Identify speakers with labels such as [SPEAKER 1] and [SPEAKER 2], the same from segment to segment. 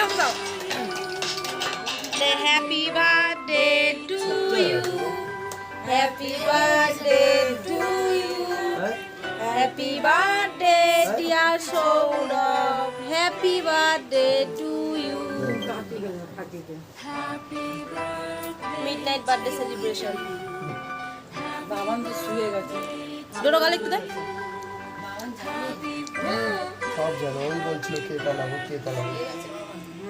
[SPEAKER 1] চাপ দাও happy birthday to you happy birthday to you happy birthday dear Sourav happy birthday to you midnight birthday celebration
[SPEAKER 2] Baban তো শুয়ে গেছে।
[SPEAKER 1] ডোরো গালে একটু দেখ।
[SPEAKER 3] সব জানো। ওই বলছিল কে পালাবো কে পালাবো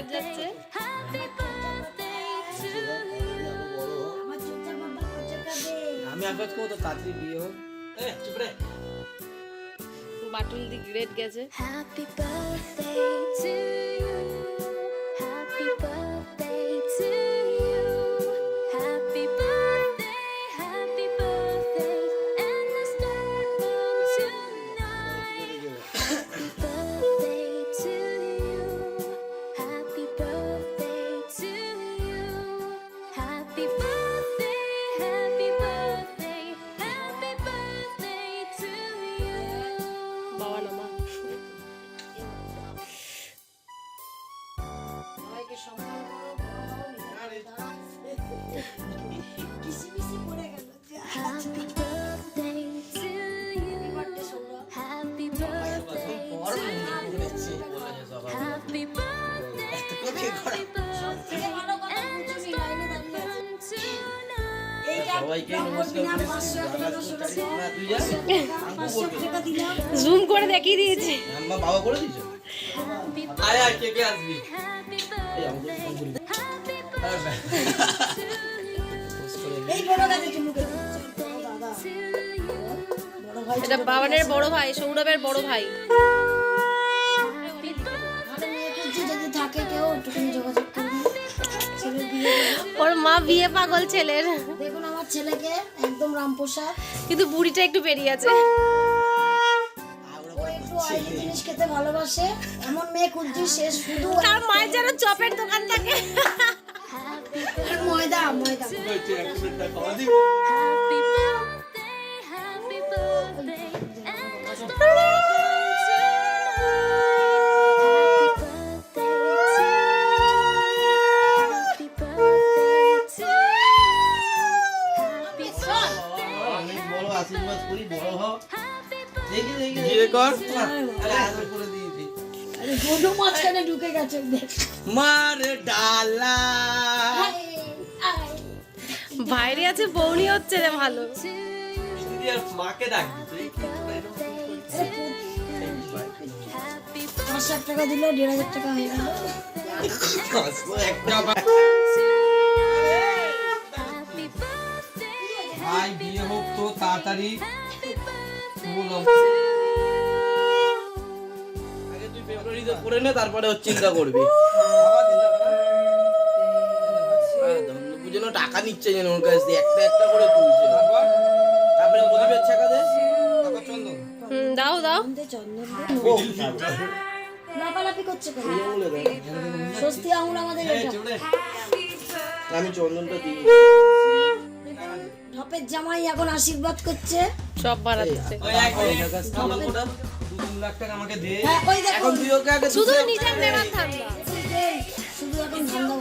[SPEAKER 1] রেড লাগছে
[SPEAKER 4] birthday, happy birthday to you.
[SPEAKER 2] আমি আবাদ করব তো তাড়াতাড়ি বিয়ে হোক চুপ রে
[SPEAKER 1] বাটুল দি গ্রেড গেছে
[SPEAKER 4] Happy birthday to you.
[SPEAKER 2] সবাইকে
[SPEAKER 1] জুম করে দেখিয়ে দিয়েছে।
[SPEAKER 2] বাবা করে দিয়েছ? আয় আয় কে কে আসবি.
[SPEAKER 1] এটা বাবানের বড় ভাই সৌরভের বড় ভাই। ওর মা বিয়ে পাগল ছেলের।
[SPEAKER 5] ছেলেকে একদম রামপ্রসাদ।
[SPEAKER 1] কিন্তু বুড়িটা একটু বেরিয়ে আছে।
[SPEAKER 5] অয়েলি জিনিস খেতে ভালোবাসে। এমন মেয়ে খুঁজছি সে শুধু
[SPEAKER 1] তার মায়ের যেন চপের দোকান থাকে।
[SPEAKER 5] ময়দা ময়দা।
[SPEAKER 4] Happy birthday, happy birthday, and
[SPEAKER 1] বাইরে আছে বৌনি হচ্ছে রে ভালো।
[SPEAKER 2] মাকে ডাকবি তুই? কি করে এরকম
[SPEAKER 4] Happy
[SPEAKER 5] পাঁচ হাজার টাকা দিল দেড় হাজার টাকা হয়ে গেল
[SPEAKER 2] হাসবো একটা
[SPEAKER 4] happy birthday,
[SPEAKER 2] ভাই বিয়ে হোক তো তাড়াতাড়ি করে নে তারপরে ওর চিন্তা করবি। টাকা নিচ্ছে যেন ওর কাছ দিয়ে একটা একটা করে তুলছে। তারপরে? প্রদীপের ছাকা দে তারপর চন্দন।
[SPEAKER 1] দাও দাও।
[SPEAKER 5] চন্দন
[SPEAKER 2] ও
[SPEAKER 5] করছে কেন? স্বস্তি আঙুল আমাদের এটা
[SPEAKER 2] আমি চন্দনটা দিই।
[SPEAKER 5] ঢপের জামাই এখন আশীর্বাদ করছে।
[SPEAKER 1] সব বাড়াচ্ছে।
[SPEAKER 2] তিন লাখ টাকা আমাকে দে।
[SPEAKER 5] হ্যাঁ
[SPEAKER 2] এখন তুই ওকে আগে
[SPEAKER 1] শুধু নিজের নেওয়ার ধান্দা।
[SPEAKER 5] শুধু এখন ধান্দা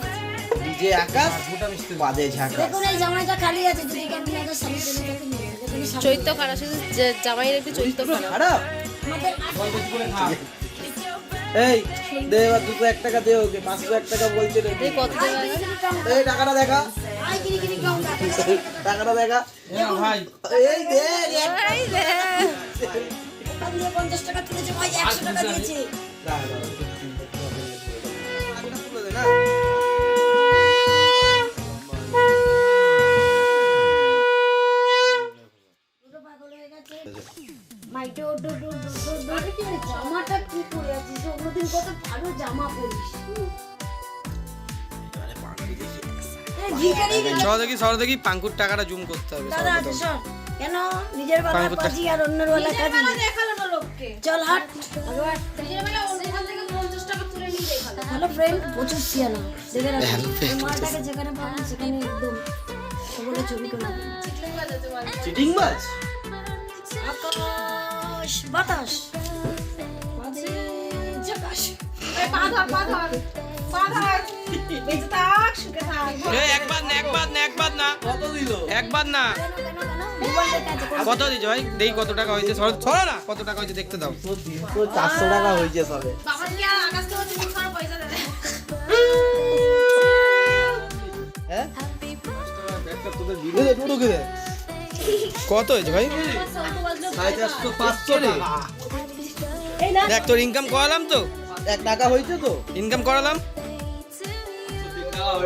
[SPEAKER 2] ডিজে আকাশ বাদে ঝাঁকা।
[SPEAKER 5] দেখুন এই জামাইটা খালি আছে যদি কেমন একটা স্বামী পেলে তাকে নিয়ে যাবে। দেখুন এই স্বামী-
[SPEAKER 1] চৈত্য খারাপ শুধু জামাইয়ের একটু চৈত্য খারাপ?
[SPEAKER 2] খারাপ এই দে এবার দুশো এক টাকা দে ওকে পাঁচশো এক টাকা বলছে রে।
[SPEAKER 1] এই কত
[SPEAKER 2] এই টাকাটা দেখা। টাকাটা দেখা। ভাই এই দে।
[SPEAKER 5] দিয়ে পঞ্চাশ টাকা তুলেছে ভাই একশো টাকা দিয়েছে। কি আছিস অন্যদিন কত ভালো জামা পরিস। ভিখারি
[SPEAKER 3] সর দেখি সর দেখি পাঙ্কুর টাকাটা জুম করতে হবে
[SPEAKER 5] দাদা আছে শোন। কেন? নিজের বেলা
[SPEAKER 3] পাঙ্কুর
[SPEAKER 5] আর অন্যের বেলা কাজি।
[SPEAKER 1] দেখাল না লোককে।
[SPEAKER 5] চল হাট। হ্যালো ফ্রেন্ড প্রচুর সিয়ানা। দেখে রাখো। যেখানে পাবেন সেখানে একদম সকলে ছবি করে
[SPEAKER 2] চিটিং মাছ
[SPEAKER 5] আকাশ বাতাস বাজে? ঝাকাশ
[SPEAKER 1] পা ধর পা ধর পা ধর বেঁচে থাক সুখে থাক।
[SPEAKER 3] একবার না একবার না একবার না।
[SPEAKER 2] কত দিল?
[SPEAKER 3] একবার না। কত দিছো ভাই? দেই কত টাকা হয়েছে? সর সরো না। কত টাকা হয়েছে দেখতে দাও।
[SPEAKER 2] চারশো টাকা হয়েছে সবে।
[SPEAKER 1] বাবা কি আকাশ থেকে তুমি কোনো পয়সা দেবে
[SPEAKER 2] হ্যাঁ।
[SPEAKER 3] কত হয়েছে ভাই দেখ তোর ইনকাম করালাম তো।
[SPEAKER 2] এক টাকা হয়েছে তো।
[SPEAKER 3] ইনকাম করালাম।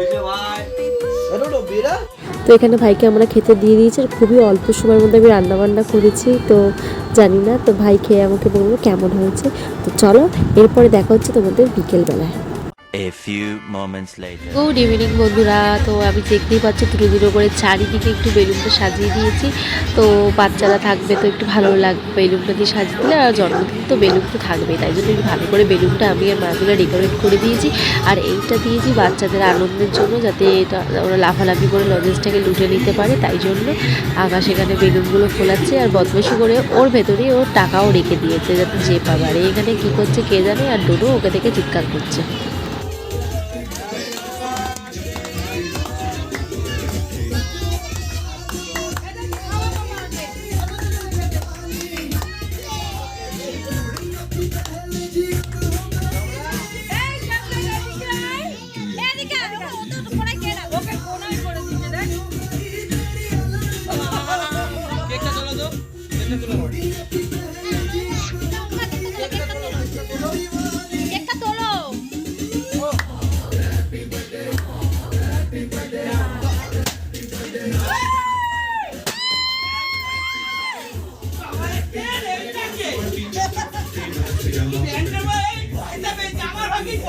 [SPEAKER 2] এটা তো
[SPEAKER 6] এখানে ভাইকে আমরা খেতে দিয়ে দিয়েছি আর খুবই অল্প সময়ের মধ্যে আমি রান্নাবান্না করেছি, তো জানি না, তো ভাই খেয়ে আমাকে বলব কেমন হয়েছে। তো চলো, এরপরে দেখা হচ্ছে তোমাদের বিকেলবেলায়।
[SPEAKER 7] A few moments later.
[SPEAKER 6] Good evening বন্ধুরা। তো আমি দেখতেই পাচ্ছি দুটো দুটো করে চারিদিকে একটু বেলুনটা সাজিয়ে দিয়েছি। তো বাচ্চারা থাকবে তো একটু ভালো লাগবে বেলুনটা দিয়ে সাজিয়ে দিলে, আর জন্মদিন তো বেলুন তো থাকবেই। তাই জন্য একটু ভালো করে বেলুনটা আমি আর মাগুলো ডেকোরেট করে দিয়েছি। আর এইটা দিয়েছি বাচ্চাদের আনন্দের জন্য, যাতে এটা ওরা লাফালাফি করে লজেন্সটাকে লুটে নিতে পারে। তাই জন্য আকাশ এখানে বেলুনগুলো ফোলাচ্ছে আর বদমাশি করে ওর ভেতরে ওর টাকাও রেখে দিয়েছে, যাতে যে পাবে আর এখানে কী করছে কে জানে, আর ডোডো ওকে দেখে চিৎকার করছে।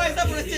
[SPEAKER 1] হচ্ছে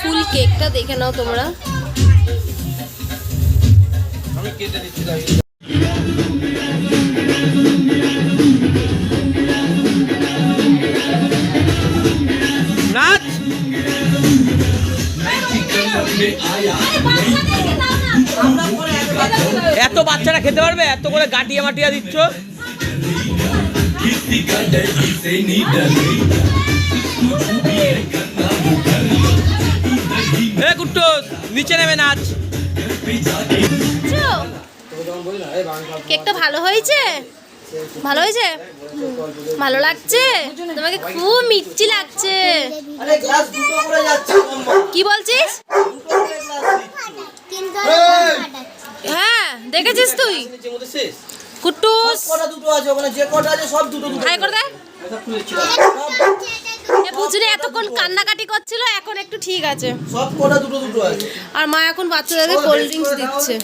[SPEAKER 1] ফুল কেকটা দেখে নাও তোমরা।
[SPEAKER 3] আমি কেটে দিচ্ছি এত বাচ্চারা খেতে পারবে? এত করে গাটিয়া মাটিয়া দিচ্ছ? নিচে নেমে নাচ।
[SPEAKER 1] কেকটা ভালো হয়েছে? ভালো হয়েছে? ভালো লাগছে? তোমাকে খুব মিষ্টি লাগছে। কি বলছিস। হ্যাঁ দেখেছিস তুই?
[SPEAKER 2] নিচের মধ্যে শেষ
[SPEAKER 1] কুট্টুস।
[SPEAKER 2] সব কটা দুটো আছে ওখানে যে কটা আছে সব দুটো দুটো
[SPEAKER 1] হাই করে দে। বুঝলি এতক্ষণ কান্নাকাটি করছিল এখন একটু ঠিক আছে।
[SPEAKER 2] সব কোটা দুটো দুটো আছে।
[SPEAKER 1] আর মা এখন বাচ্চাদেরকে কোল্ড ড্রিঙ্কস দিচ্ছে।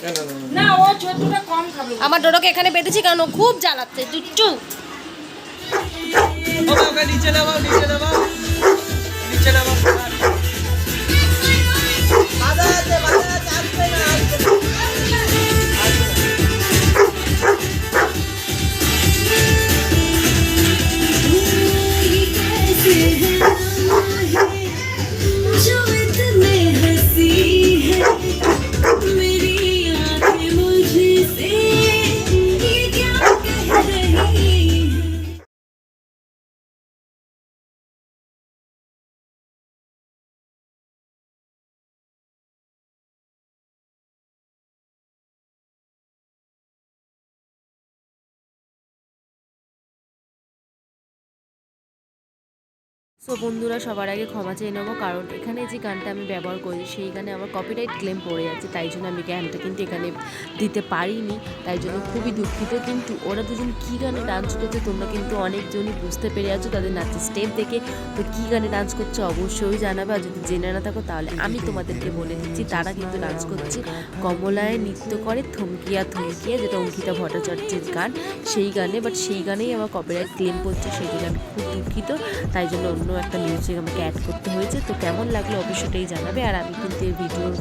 [SPEAKER 4] না ও ছোটটা কম খাবে।
[SPEAKER 1] আমার ডোডোকে এখানে বেঁধেছি কারণ ও খুব জ্বালাচ্ছে। চুচ্চু
[SPEAKER 2] বাধা
[SPEAKER 6] সো বন্ধুরা, সবার আগে ক্ষমা চেয়ে নেব, কারণ এখানে যে গানটা আমি ব্যবহার করি সেই গানে আমার কপিরাইট ক্লেম পড়ে যাচ্ছে, তাই জন্য আমি গানটা কিন্তু এখানে দিতে পারিনি, তাই জন্য খুবই দুঃখিত। কিন্তু ওরা দুজন কী গানে ডান্স করছে, তোমরা কিন্তু অনেকজনই বুঝতে পেরে আছো, তাদের নাচের স্টেপ দেখে। তো কী গানে ডান্স করছে, অবশ্যই জানাবে, আর যদি জেনে না থাকো, তাহলে আমি তোমাদেরকে বলে দিচ্ছি, তারা কিন্তু ডান্স করছে। কমলায় নৃত্য করে থমকিয়া থমকিয়া, যেটা অঙ্কিতা ভট্টাচার্যের গান, সেই গানে বাট সেই গানেই আমার কপিরাইট ক্লেম করছে সেই আমি খুব দুঃখিত, তাই জন্য অন্য একটা মিউজিক আমাকে অ্যাড করতে হয়েছে। তো কেমন লাগল অবশ্যই জানাবে। আর আমি কিন্তু এই ভিডিওর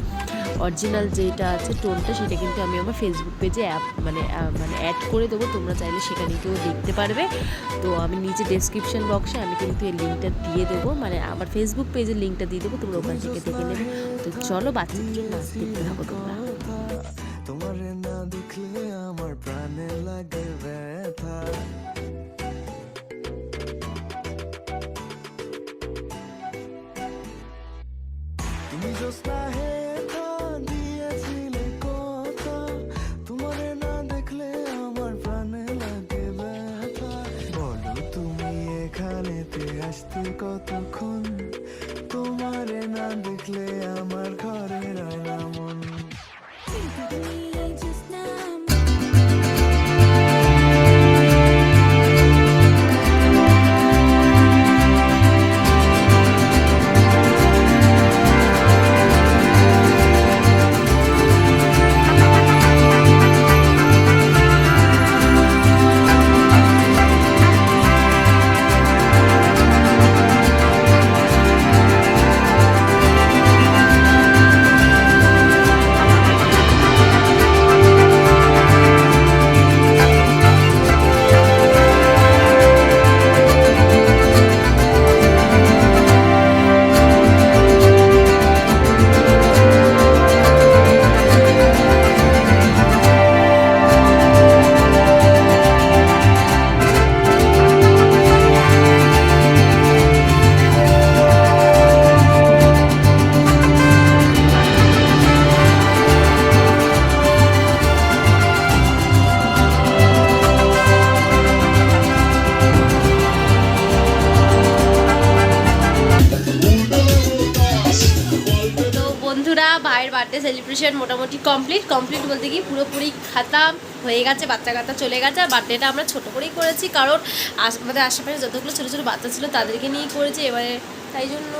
[SPEAKER 6] অরিজিনাল যেটা আছে, টোনটা, সেটা কিন্তু আমি আমার ফেসবুক পেজে অ্যাপ মানে মানে অ্যাড করে দেবো। তোমরা চাইলে সেখানে কেউ দেখতে পারবে। তো আমি নিচে ডেসক্রিপশন বক্সে আমি কিন্তু এই লিঙ্কটা দিয়ে দেবো। মানে আমার ফেসবুক পেজের লিঙ্কটা দিয়ে দেবো। তোমরা ওখান থেকে দেখে নেবে। তো চলো বাচ্চাদের জন্য দেখতে তোমারে
[SPEAKER 8] না দেখলে আমার প্রাণে লাগে ব্যথা। দিয়েছিলে কথা। তোমারে না দেখলে আমার প্রাণে লাগে ব্যথা। বলো তুমি এখানেতে আসতে কতক্ষণ? তোমারে না দেখলে আমার ঘরে রয় না মন।
[SPEAKER 1] বন্ধুরা, ভাইয়ের বার্থডে সেলিব্রেশন মোটামুটি কমপ্লিট কমপ্লিট বলতে কি পুরোপুরি খাতা হয়ে গেছে, বাচ্চা কাচ্চা চলে গেছে। আর বার্থডেটা আমরা ছোটো করেই করেছি, কারণ আমাদের আশেপাশে যতগুলো ছোটো ছোটো বাচ্চা ছিল তাদেরকে নিয়েই করেছি। এবারে তাই জন্য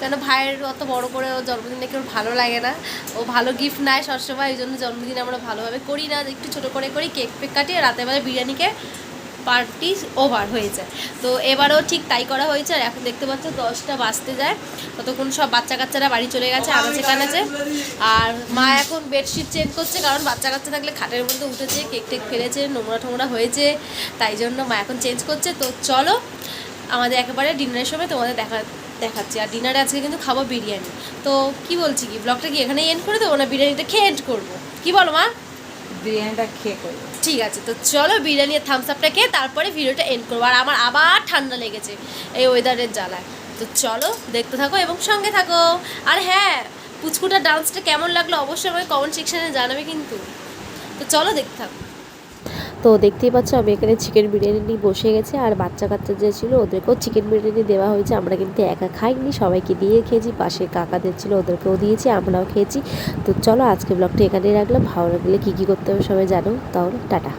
[SPEAKER 1] কেন ভাইয়ের অত বড় করে ও জন্মদিন ওর ভালো লাগে না। ও ভালো গিফট নেয় সবসময়, এই জন্য জন্মদিন আমরা ভালোভাবে করি না। একটু ছোটো করে করি কেক ফেক কাটিয়ে রাতের বেলা বিরিয়ানিকে পার্টি ওভার হয়ে যায় তো এবারেও ঠিক তাই করা হয়েছে আর এখন দেখতে পাচ্ছ দশটা বাজতে যায়। ততক্ষণ সব বাচ্চা কাচ্চারা বাড়ি চলে গেছে, আনাচে কানাচে। আর মা এখন বেডশিট চেঞ্জ করছে কারণ বাচ্চা কাচ্চা থাকলে খাটের মধ্যে উঠেছে, কেক টেক ফেলেছে, নোংরা টোংরা হয়েছে, তাই জন্য মা এখন চেঞ্জ করছে। তো চলো আমাদের একেবারে ডিনারের সময় তোমাদের দেখা, দেখাচ্ছি। আর ডিনারে আজকে কিন্তু খাব বিরিয়ানি। তো কি বলছি কি, ব্লগটা কি এখানেই এন্ড করে দেবো না বিরিয়ানিটা খেয়ে এন্ড করব? কি বলো মা?
[SPEAKER 4] বিরিয়ানিটা খেয়ে করব।
[SPEAKER 1] ঠিক আছে, তো চলো বিরিয়ানি আর থামস আপটা খেয়ে তারপরে ভিডিওটা এন্ড করব। আর আমার আবার ঠান্ডা লেগেছে এই ওয়েদারের জ্বালায়। তো চলো দেখতে থাকো এবং সঙ্গে থাকো। আর হ্যাঁ পুচকুটার ডান্সটা কেমন লাগল অবশ্যই আমাকে কমেন্ট সেকশানে জানাবে কিন্তু। তো চলো দেখতে থাকো।
[SPEAKER 6] তো দেখতেই পাচ্ছ, আমি এখানে চিকেন বিরিয়ানি নিয়ে বসে গেছি। আর বাচ্চা কাচ্চা যে ছিল, ওদেরকেও চিকেন বিরিয়ানি দেওয়া হয়েছে। আমরা কিন্তু একা খাইনি, সবাইকে দিয়ে খেয়েছি। পাশে কাকাদের ছিল, ওদেরকেও দিয়েছি, আমরাও খেয়েছি। তো চলো, আজকে ব্লগটা এখানেই রাখলাম। ভালো লাগলে কী কী করতে হবে সবাই জানো। তাহলে টাটা।